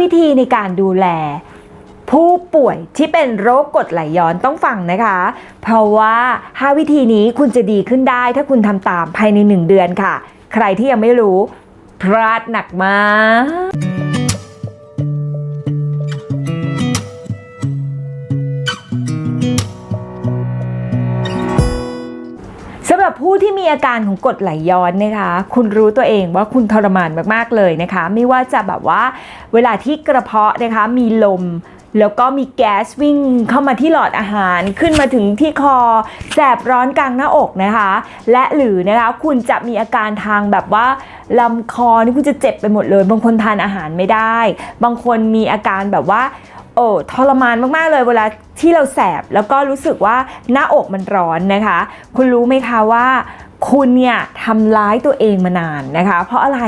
วิธีในการดูแล ผู้ป่วยที่เป็นโรคกรดไหลย้อนต้องฟังนะคะ เพราะว่า 5 วิธีนี้คุณจะดีขึ้นได้ ถ้าคุณทำตามภายใน 1 เดือนค่ะ ใครที่ยังไม่รู้ พลาดหนักมาก ผู้ที่มีอาการของกดไหลย้อนนะคะ คุณรู้ตัวเองว่าคุณทรมานมากๆเลยนะคะ ไม่ว่าจะแบบว่าเวลาที่กระเพาะนะคะมีลมแล้วก็มีแก๊สวิ่งเข้ามาที่หลอดอาหารขึ้นมาถึงที่คอแสบร้อนกลางหน้าอกนะคะ และหรือนะคะคุณจะมีอาการทางแบบว่าลำคอนี่คุณจะเจ็บไปหมดเลย บางคนทานอาหารไม่ได้ บางคนมีอาการแบบว่า โอ้ทรมานมาก ๆ เลยเวลาที่เราแสบแล้วก็รู้สึกว่าหน้าอกมันร้อนนะคะ คุณรู้ไหมคะว่าคุณเนี่ยทำร้ายตัวเองมานานนะคะ เพราะอะไร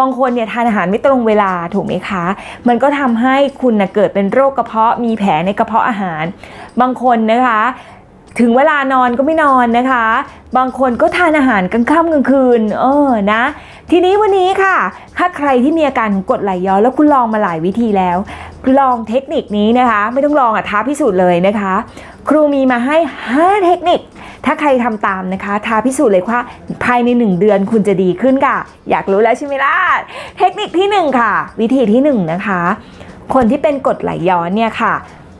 บางคนเนี่ยทานอาหารไม่ตรงเวลาถูกไหมคะ มันก็ทำให้คุณนะเกิดเป็นโรคกระเพาะมีแผลในกระเพาะอาหาร บางคนนะคะ ถึงเวลานอนก็ไม่นอนนะคะ บางคนก็ทานอาหารกลางค่ำกลางคืน เออนะ ทีนี้วันนี้ค่ะ ถ้าใครที่มีอาการของกรดไหลย้อนแล้วคุณลองมาหลายวิธีแล้ว ลองเทคนิคนี้นะคะ ไม่ต้องลองอะท้าพิสูจน์เลยนะคะ ครูมีมาให้ 5 เทคนิค ถ้าใครทำตามนะคะ ท้าพิสูจน์เลยว่าภายใน 1 เดือนคุณจะดีขึ้นค่ะ อยากรู้แล้วใช่ไหมล่ะ เทคนิคที่ 1 ค่ะ วิธีที่ 1 นะคะ คนที่เป็นกรดไหลย้อนเนี่ยค่ะ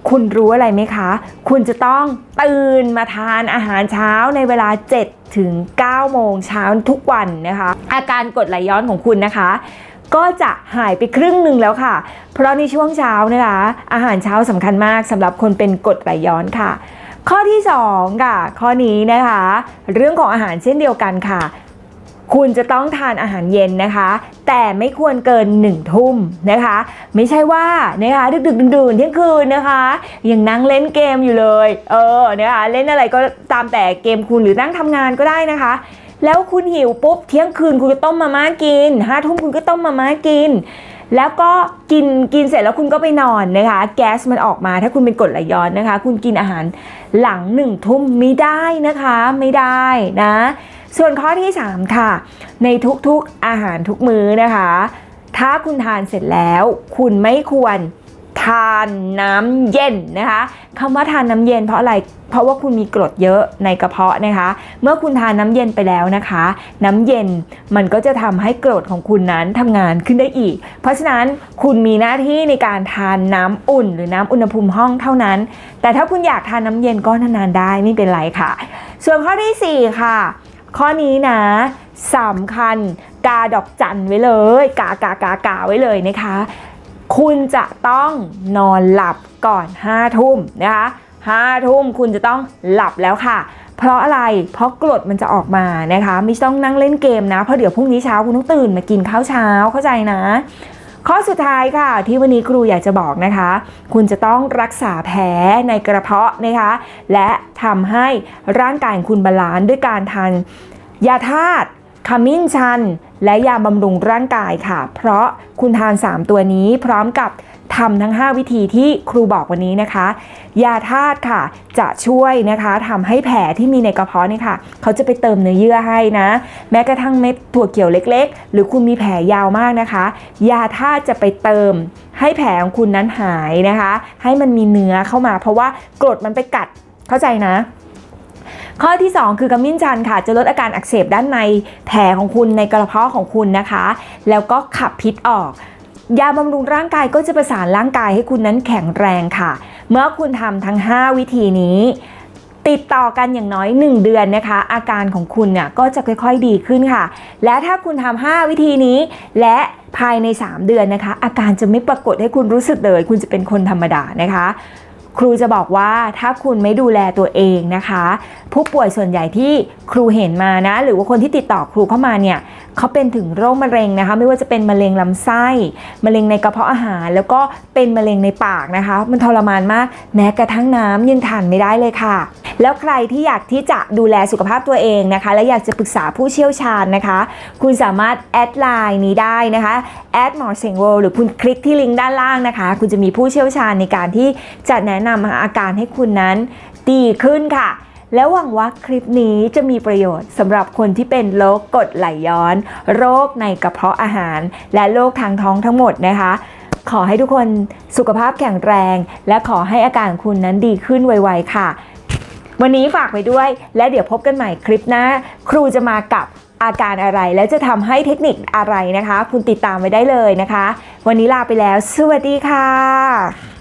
คุณรู้อะไรไหมคะ คุณจะต้องตื่นมาทานอาหารเช้าในเวลา 7 ถึง 9 โมงเช้าทุกวันนะคะ อาการกดไหลย้อนของคุณนะคะ ก็จะหายไปครึ่งหนึ่งแล้วค่ะ เพราะในช่วงเช้านะคะ อาหารเช้าสำคัญมากสำหรับคนเป็นกดไหลย้อนค่ะ ข้อที่ 2 ค่ะ ข้อนี้นะคะ เรื่องของอาหารเช่นเดียวกันค่ะ คุณจะต้องทานอาหารเย็นนะคะ แต่ไม่ควรเกิน1นึ่ทุ่มนะคะ ไม่ใช่ว่านะคะดึกดึกดื่นเที่ยงคืนนะคะยังนั่งเล่นเกมอยู่เลย เออนะคะเล่นอะไรก็ตามแต่เกมคุณหรือนั่งทำงานก็ได้นะคะ แล้วคุณหิวปุ๊บเที่ยงคืนคุณก็ต้มมาม่ากินห้าทุ่มคุณก็ต้มมาม่ากิน แล้วก็กินกินเสร็จแล้วคุณก็ไปนอนนะคะ แก๊สมันออกมาถ้าคุณเป็นกรดไหลย้อนนะคะ คุณกินอาหารหลังหนึ่งทุ่มไม่ได้นะคะ ไม่ได้นะ ส่วนข้อที่ 3 ค่ะ ในทุกๆอาหารทุกมื้อนะคะ ถ้าคุณทานเสร็จแล้ว คุณไม่ควรทานน้ำเย็นนะคะคำว่าทานน้ำเย็นเพราะอะไร เพราะว่าคุณมีกรดเยอะในกระเพาะนะคะ เมื่อคุณทานน้ำเย็นไปแล้วนะคะ น้ำเย็นมันก็จะทำให้กรดของคุณนั้นทำงานขึ้นได้อีก เพราะฉะนั้นคุณมีหน้าที่ในการทานน้ำอุ่น หรือน้ำอุณหภูมิห้องเท่านั้น แต่ถ้าคุณอยากทานน้ำเย็นก็นานๆได้ไม่เป็นไรค่ะ ส่วนข้อที่ 4 ค่ะ ข้อนี้นะสำคัญกาดอกจันไว้เลย กากากากาไว้เลยนะคะ คุณจะต้องนอนหลับก่อน5ทุ่มนะคะ5ทุ่มคุณจะต้องหลับแล้วค่ะ เพราะอะไร เพราะกรดมันจะออกมานะคะ ไม่ต้องนั่งเล่นเกมนะ เพราะเดี๋ยวพรุ่งนี้เช้าคุณต้องตื่นมากินข้าวเช้าเข้าใจนะ ข้อสุดท้ายค่ะ ที่วันนี้ครูอยากจะบอกนะคะ คุณจะต้องรักษาแผลในกระเพาะนะคะ และทำให้ร่างกายของคุณบาลานซ์ด้วยการทานยาธาตุ ขมิ้นชัน และยาบำรุงร่างกายค่ะ เพราะคุณทาน 3 ตัวนี้พร้อมกับทำทั้ง 5 วิธีที่ครูบอกวันนี้นะคะ ยาธาตุค่ะจะช่วยนะคะทำให้แผลที่มีในกระเพาะนี่ค่ะ เขาจะไปเติมเนื้อเยื่อให้นะ แม้กระทั่งเม็ดถั่วเขียวเล็ก ๆ หรือคุณมีแผลยาวมากนะคะ ยาธาตุจะไปเติมให้แผลของคุณนั้นหายนะคะ ให้มันมีเนื้อเข้ามา เพราะว่ากรดมันไปกัดเข้าใจนะ ข้อที่ 2 คือกระมิ้นชันค่ะ จะลดอาการอักเสบด้านในแผลของคุณในกระเพาะของคุณนะคะ แล้วก็ขับพิษออก ยาบำรุงร่างกายก็จะประสานร่างกายให้คุณนั้นแข็งแรงค่ะ เมื่อคุณทำทั้ง 5 วิธีนี้ติดต่อกันอย่างน้อย 1 เดือนนะคะ อาการของคุณเนี่ยก็จะค่อยๆดีขึ้นค่ะ และถ้าคุณทำ5วิธีนี้ และภายใน 3 เดือนนะคะ อาการจะไม่ปรากฏให้คุณรู้สึกเลย คุณจะเป็นคนธรรมดานะคะ ครูจะบอกว่าถ้าคุณไม่ดูแลตัวเองนะคะ ผู้ป่วยส่วนใหญ่ที่ครูเห็นมานะ หรือว่าคนที่ติดต่อครูเข้ามาเนี่ยเขาเป็นถึงโรคมะเร็งนะคะ ไม่ว่าจะเป็นมะเร็งลำไส้มะเร็งในกระเพาะอาหาร แล้วก็เป็นมะเร็งในปากนะคะ มันทรมานมากแม้กระทั่งน้ำยังทานไม่ได้เลยค่ะแล้วใครที่อยากที่จะดูแลสุขภาพตัวเองนะคะ และอยากจะปรึกษาผู้เชี่ยวชาญนะคะ คุณสามารถแอดไลน์นี้ได้นะคะแอดหมอเซงโวหรือคุณคลิกที่ลิงก์ด้านล่างนะคะ คุณจะมีผู้เชี่ยวชาญในการที่จะแนะนำอาการให้คุณนั้นดีขึ้นค่ะแล้วหวังว่าคลิปนี้จะมีประโยชน์สำหรับคนที่เป็นโรคกรดไหลย้อน โรคในกระเพาะอาหาร และโรคทางท้องทั้งหมดนะคะ ขอให้ทุกคนสุขภาพแข็งแรง และขอให้อาการคุณนั้นดีขึ้นไวๆค่ะ วันนี้ฝากไว้ด้วย และเดี๋ยวพบกันใหม่คลิปหน้า ครูจะมากับอาการอะไร และจะทำให้เทคนิคอะไรนะคะ คุณติดตามไว้ได้เลยนะคะ วันนี้ลาไปแล้ว สวัสดีค่ะ